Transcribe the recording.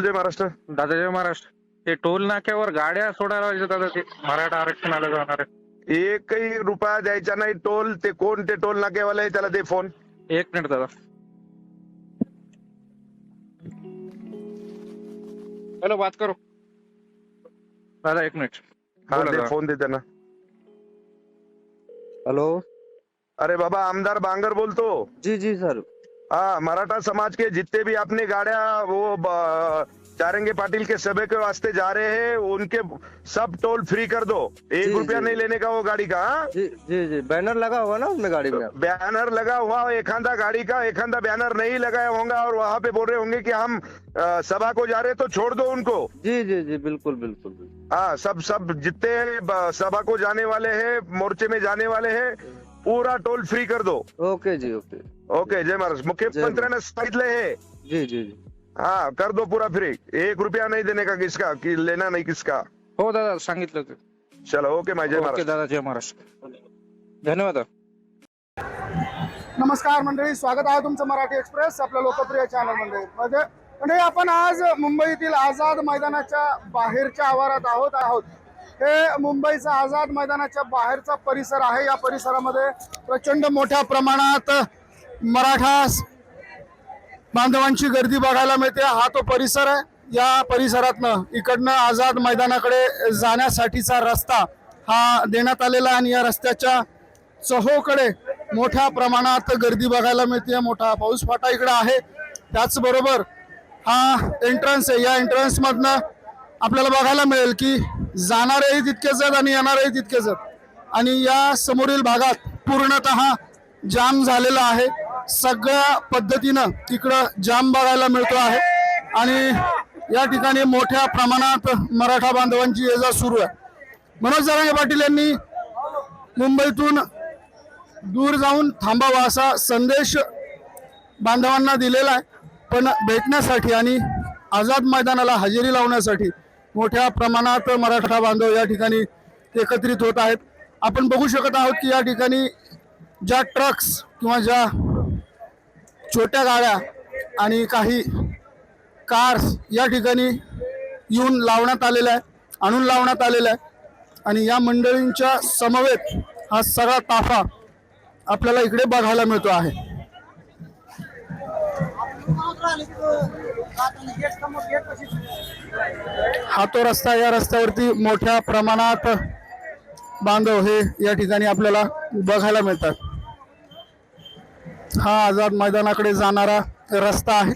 जय महाराष्ट्र. दादा जय महाराष्ट्र. ते टोल नाक्यावर गाड्या सोडायला पाहिजे दादा ते. मराठा आरक्षणाला जाणार आहे. एकही रुपया द्यायचा नाही टोल. ते कोण ते टोल नाकेवाले आहे? त्याला दे फोन एक मिनिट दादा. हॅलो बात करो. दादा एक मिनिट. हा बोला दे दादा. फोन दे त्यांना. हेलो. अरे बाबा आमदार बांगर बोलतो. जी जी सर. हाँ मराठा समाज के जितने भी अपनी गाड़िया वो चारंगे पाटिल के सभे के वास्ते जा रहे हैं उनके सब टोल फ्री कर दो। एक रुपया नहीं लेने का वो गाड़ी का हाँ? जी जी जी। बैनर लगा हुआ ना उसमें गाड़ी में? बैनर लगा हुआ एक आधा गाड़ी का एक आधा बैनर नहीं लगाया होगा और वहाँ पे बोल रहे होंगे कि हम अ, सभा को जा रहे तो छोड़ दो उनको। जी जी जी। बिल्कुल बिल्कुल हाँ सब सब जितने सभा को जाने वाले है मोर्चे में जाने वाले हैं पूरा टोल फ्री कर दो। ओके जी ओके। ओके जय महाराज। मुख्यमंत्र्यांना सांगितले हे। जी जी जी। हाँ कर दो पूरा फ्री। एक रुपया नहीं देने का किसका? कि लेना नहीं किसका? हो दादा सांगितलं ते. चलो ओके माय जय ओके महाराज दादा जय महाराष्ट्र धन्यवाद. नमस्कार मंडळी स्वागत आहे तुमचं मराठी एक्सप्रेस आपल्या लोकप्रिय चॅनलमध्ये. म्हणजे म्हणजे आपण आज मुंबईतील आझाद मैदानाच्या बाहेरच्या आवारात आहोत आहोत. हे मुंबईचा आझाद मैदानाच्या बाहेरचा परिसर आहे. या परिसरामध्ये प्रचंड मोठ्या प्रमाणात मराठा बांधवांची गर्दी बघायला मिळते. हा तो परिसर आहे. या परिसरातनं इकडनं आझाद मैदानाकडे जाण्यासाठीचा रस्ता हा देण्यात आलेला आहे आणि या रस्त्याच्या चहोकडे मोठ्या प्रमाणात गर्दी बघायला मिळते. मोठा पाऊस फाटा इकडे आहे. त्याचबरोबर हा एंट्रन्स आहे. या एंट्रन्समधनं आपल्याला बघायला मिळेल की जाणारेही तितकेच आहेत आणि येणारेही तितकेच आहेत. आणि या समोरील भागात पूर्णतः जाम झालेला आहे. सगळ्या पद्धतीनं तिकडं जाम बघायला मिळतो आहे. आणि या ठिकाणी मोठ्या प्रमाणात मराठा बांधवांची ये जा सुरू आहे. मनोज जरांगे पाटील यांनी मुंबईतून दूर जाऊन थांबावा असा संदेश बांधवांना दिलेला आहे. पण भेटण्यासाठी आणि आझाद मैदानाला हजेरी लावण्यासाठी मोठ्या प्रमाणात मराठा बांधव या ठिकाणी एकत्रित होत आहेत. आपण बघू शकत आहोत की या ठिकाणी ज्या ट्रक्स किंवा ज्या छोट्या गाड्या आणि काही कार्स या ठिकाणी येऊन लावण्यात आलेल्या आहे आणून लावण्यात आलेल्या आहे आणि या मंडळींच्या समवेत हा सगळा ताफा आपल्याला इकडे बघायला मिळतो आहे. हा तो रस्ता या रस्त्यावरती मोठ्या प्रमाणात बांधव हे या ठिकाणी आपल्याला बघायला मिळतात. हा आझाद मैदानाकडे जाणारा रस्ता आहे.